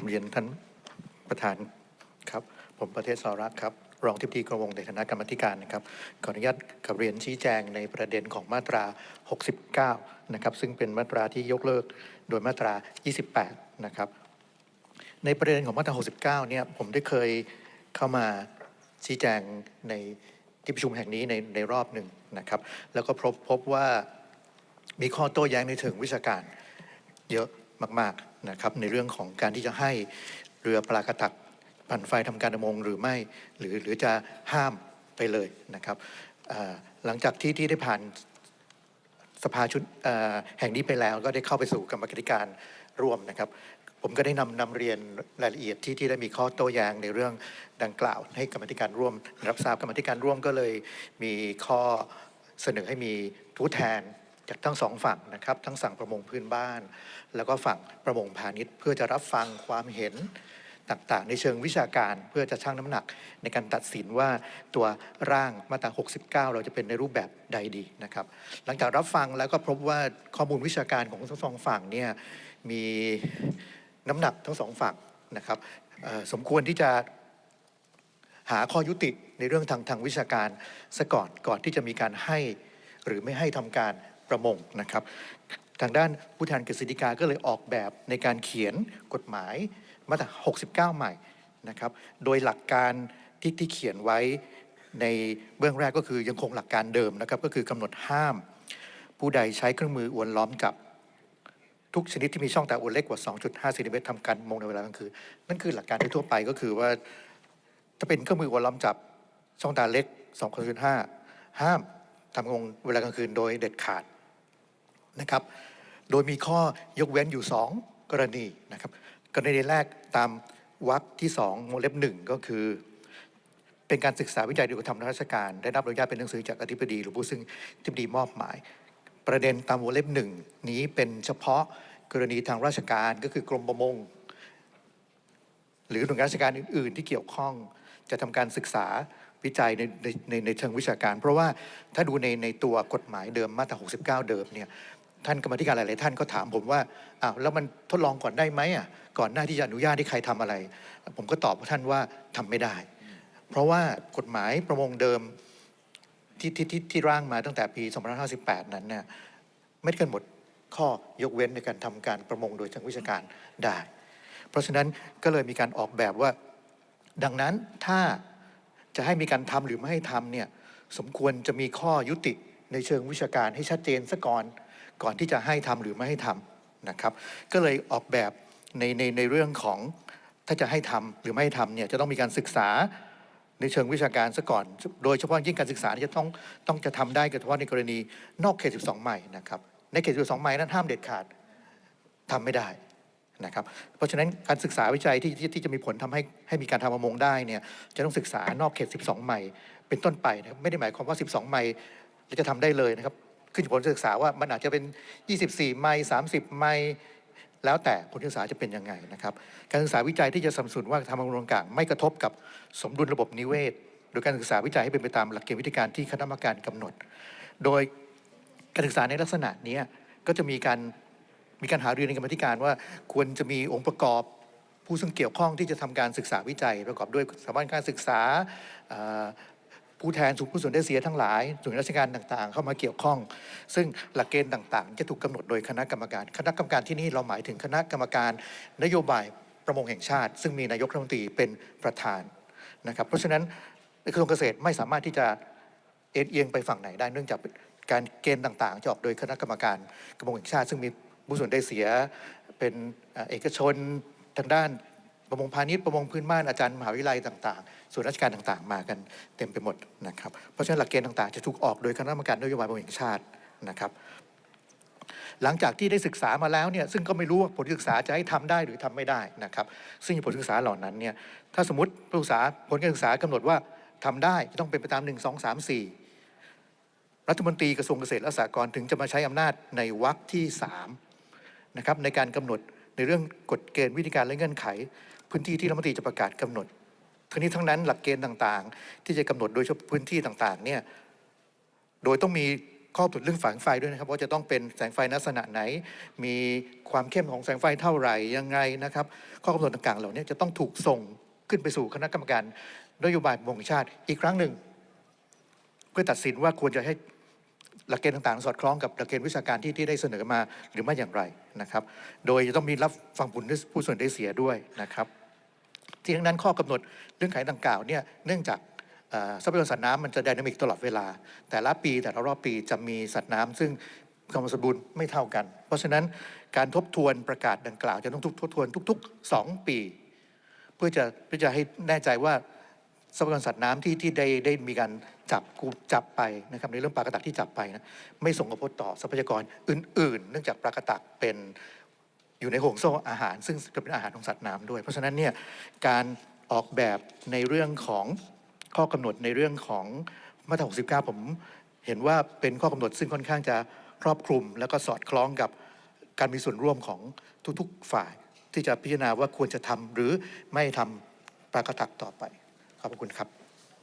คำเรียนท่านประธานครับ ผมประเทศสรักครับ รองทิบดีกระวงในฐานะกรรมธิการนะครับ ขออนุญาตกับเรียนชี้แจงในประเด็นของมาตรา 69 นะครับ ซึ่งเป็นมาตราที่ยกเลิกโดยมาตรา 28 นะครับ ในประเด็นของมาตรา 69 เนี่ย ผมได้เคยเข้ามาชี้แจงในที่ประชุมแห่งนี้ในในรอบหนึ่งนะครับ แล้วก็พบพบว่ามีข้อโต้แย้งในเชิงวิชาการเยอะมาก นะครับในเรื่องของการที่จะให้เรือปลากระตักปั่นไฟทำการประมงหรือไม่หรือหรือจะห้ามไปเลยนะครับหลังจากที่ที่ได้ผ่านสภาชุดแห่งนี้ไปแล้วก็ได้เข้าไปสู่กรรมการร่วมนะครับ ผมก็ได้นำนำเรียนรายละเอียดที่ที่ได้มีข้อโต้แย้งในเรื่องดังกล่าว ให้กรรมการร่วม รับทราบกรรมการร่วมก็เลยมีข้อเสนอให้มีผู้แทน จากทั้งสองฝั่งนะครับ ทั้งสั่งประมงพื้นบ้าน แล้วก็ฝั่งประมงพาณิชย์ เพื่อจะรับฟังความเห็นต่างๆ ในเชิงวิชาการเพื่อจะชั่งน้ำหนักในการตัดสินว่าตัวร่างมาตรา 69 เราจะเป็นในรูปแบบใดดีนะครับ หลังจากรับฟังแล้วก็พบว่าข้อมูลวิชาการของทั้งสองฝั่งเนี่ยมีน้ำหนักทั้งสองฝั่งนะครับสมควรที่จะหาข้อยุติในเรื่องทางทางวิชาการซะก่อนก่อนที่จะมีการให้หรือไม่ให้ทำการ ประมงนะครับ ทางด้านผู้แทนกฤษฎีกาก็เลยออกแบบในการเขียนกฎหมายมาตรา69 ใหม่นะครับ โดยหลักการที่ที่เขียนไว้ในเบื้องแรกก็คือยังคงหลักการเดิมนะครับ ก็คือกำหนดห้าม ผู้ใดใช้เครื่องมืออวนล้อมจับ ทุกชนิดที่มีช่องตาอวนเล็กกว่า 2.5เซนติเมตรทำการมงในเวลากลางคืนนั่นคือหลักการทั่วไปก็คือว่าถ้าเป็นเครื่องมืออวนล้อมจับช่องตาเล็ก 2.5 ห้ามทำประมงเวลากลางคืนโดยเด็ดขาด นะครับ โดยมีข้อยกเว้นอยู่ 2 กรณีนะครับ กรณีแรกตามวรรคที่2วงเล็บหนึ่งก็คือ เป็นการศึกษาวิจัยโดยกระทำราชการ ได้รับอนุญาตเป็นหนังสือจากอธิบดี หรือผู้ซึ่งอธิบดีมอบหมาย ประเด็นตามวงเล็บหนึ่งนี้เป็นเฉพาะกรณีทางราชการก็คือกรมประมงหรือหน่วยงานราชการอื่น ๆ ที่เกี่ยวข้องจะทำการศึกษาวิจัยในในในในเชิงวิชาการ เพราะว่าถ้าดูในในตัวกฎหมายเดิมมาตรา 69 เดิมเนี่ย ท่านกรรมธิการหลายๆท่านก็ถามผมว่าอ้าวแล้วมันทดลองก่อนได้ไหมอะก่อนหน้าที่จะอนุญาตให้ใครทำอะไร ผมก็ตอบท่านว่าทำไม่ได้ เพราะว่ากฎหมายประมงเดิมที่ที่ที่ที่ร่างมาตั้งแต่ปี2558 นั้นเนี่ยไม่ได้กำหนดข้อยกเว้นในการทำการประมงโดยเชิงวิชาการได้ เพราะฉะนั้นก็เลยมีการออกแบบว่า ดังนั้นถ้าจะให้มีการทำหรือไม่ให้ทำเนี่ยสมควรจะมีข้อยุติในเชิงวิชาการให้ชัดเจนซะก่อน ก่อนที่จะให้ทำหรือไม่ให้ทำนะครับ ก็เลยออกแบบในในในเรื่องของถ้าจะให้ทำหรือไม่ให้ทำเนี่ยจะต้องมีการศึกษาในเชิงวิชาการซะก่อน โดยเฉพาะยิ่งการศึกษาจะต้องต้องจะทำได้ก็เฉพาะในกรณีนอกเขต 12ไมล์นะครับในเขต 12ไมล์นั้นห้ามเด็ดขาดทำไม่ได้นะครับ เพราะฉะนั้นการศึกษาวิจัยที่ที่ที่จะมีผลทำให้ให้มีการทำประมงได้เนี่ยจะต้องศึกษานอกเขต 12ไมล์เป็นต้นไปนะครับไม่ได้หมายความว่า 12ไมล์เราจะทำได้เลยนะครับ ขึ้นอยู่ผลศึกษาว่ามันอาจจะเป็น 24 ไมล์30 ไมล์แล้วแต่ผลศึกษาจะเป็นยังไงนะครับ การศึกษาวิจัยที่จะสนับสนุนว่าทำประมงกลางไม่กระทบกับสมดุลระบบนิเวศ โดยการศึกษาวิจัยให้เป็นไปตามหลักเกณฑ์วิธีการที่คณะกรรมการกำหนด โดยการศึกษาในลักษณะนี้ก็จะมีการมีการหารือในกรรมธิการว่าควรจะมีองค์ประกอบผู้ซึ่งเกี่ยวข้องที่จะทำการศึกษาวิจัย ประกอบด้วยสถาบันการศึกษา ผู้แทนสุผู้ส่วนได้เสียทั้งหลายส่วนราชการต่างๆ เข้ามาเกี่ยวข้อง ซึ่งหลักเกณฑ์ต่างๆ จะถูกกำหนดโดยคณะกรรมการ คณะกรรมการที่นี่เราหมายถึงคณะกรรมการนโยบายประมงแห่งชาติ ซึ่งมีนายกรัฐมนตรีเป็นประธานนะครับ เพราะฉะนั้นกระทรวงเกษตรไม่สามารถที่จะเอ็นเอียงไปฝั่งไหนได้เนื่องจากการเกณฑ์ต่างๆ จะออกโดยคณะกรรมการกระมงแห่งชาติ ซึ่งมีผู้ส่วนได้เสียเป็นเอกชนทางด้าน ประมงพาณิชย์ประมงพื้นบ้านอาจารย์มหาวิทยาลัยต่างๆ ส่วนราชการต่างๆ มากันเต็มไปหมดนะครับ เพราะฉะนั้นหลักเกณฑ์ต่างๆ จะถูกออกโดยคณะกรรมการนโยบายประมงแห่งชาตินะครับ หลังจากที่ได้ศึกษามาแล้วเนี่ยซึ่งก็ไม่รู้ว่าผลศึกษาจะให้ทำได้หรือทำไม่ได้นะครับ ซึ่งผลศึกษาเหล่านั้นเนี่ยถ้าสมมติผลศึกษาผลการศึกษากำหนดว่าทำได้จะต้องเป็นไปตาม 1 2 3 4 รัฐมนตรีกระทรวงเกษตรและสหกรณ์ถึงจะมาใช้อำนาจในวรรคที่3นะครับในการกำหนด ในเรื่องกฎเกณฑ์วิธีการและเงื่อนไข พื้นที่ที่รัฐมนตรีจะประกาศกำหนด ทั้งนี้ทั้งนั้นหลักเกณฑ์ต่างๆ ที่จะกำหนดโดยเฉพาะพื้นที่ต่างๆเนี่ยโดยต้องมีข้อกำหนดเรื่องแสงไฟด้วยนะครับว่าจะต้องเป็นแสงไฟลักษณะไหน มีความเข้มของแสงไฟเท่าไหร่ยังไงนะครับ ข้อกำหนดต่างๆ เหล่านี้จะต้องถูกส่งขึ้นไปสู่คณะกรรมการนโยบายของแห่งชาติอีกครั้งหนึ่ง เพื่อตัดสินว่าควรจะให้ หลักเกณฑ์ต่างๆ สอดคล้องกับหลักเกณฑ์วิชาการที่ที่ได้เสนอมาหรือไม่อย่างไรนะครับ โดยจะต้องมีรับฟังผลผู้ส่วนได้เสียด้วยนะครับ ที่ทั้งนั้นข้อกำหนดเรื่องไขดังกล่าวเนี่ยเนื่องจากทรัพยากรสัตว์น้ำมันจะไดนามิกตลอดเวลา แต่ละปีแต่ละรอบปีจะมีสัตว์น้ำซึ่งความสมบูรณ์ไม่เท่ากัน เพราะฉะนั้นการทบทวนประกาศดังกล่าวจะต้องทบทวนทุก ๆ 2 ปี เพื่อจะเพื่อจะให้แน่ใจว่า ทรัพยากรสัตว์น้ำที่ที่ได้ได้มีการจับกูจับไปนะครับในเรื่องปลากระตักที่จับไปนะไม่ส่งผลต่อทรัพยากรอื่น ๆ เนื่องจากปลากระตักเป็นอยู่ในห่วงโซ่อาหาร ซึ่งเป็นอาหารของสัตว์น้ำด้วย เพราะฉะนั้นเนี่ยการออกแบบในเรื่องของข้อกำหนดในเรื่องของมาตรา69 ผมเห็นว่าเป็นข้อกำหนดซึ่งค่อนข้างจะครอบคลุม แล้วก็สอดคล้องกับการมีส่วนร่วมของทุกๆฝ่าย ที่จะพิจารณาว่าควรจะทำหรือไม่ทำปลากระตักต่อไป ขอบคุณครับ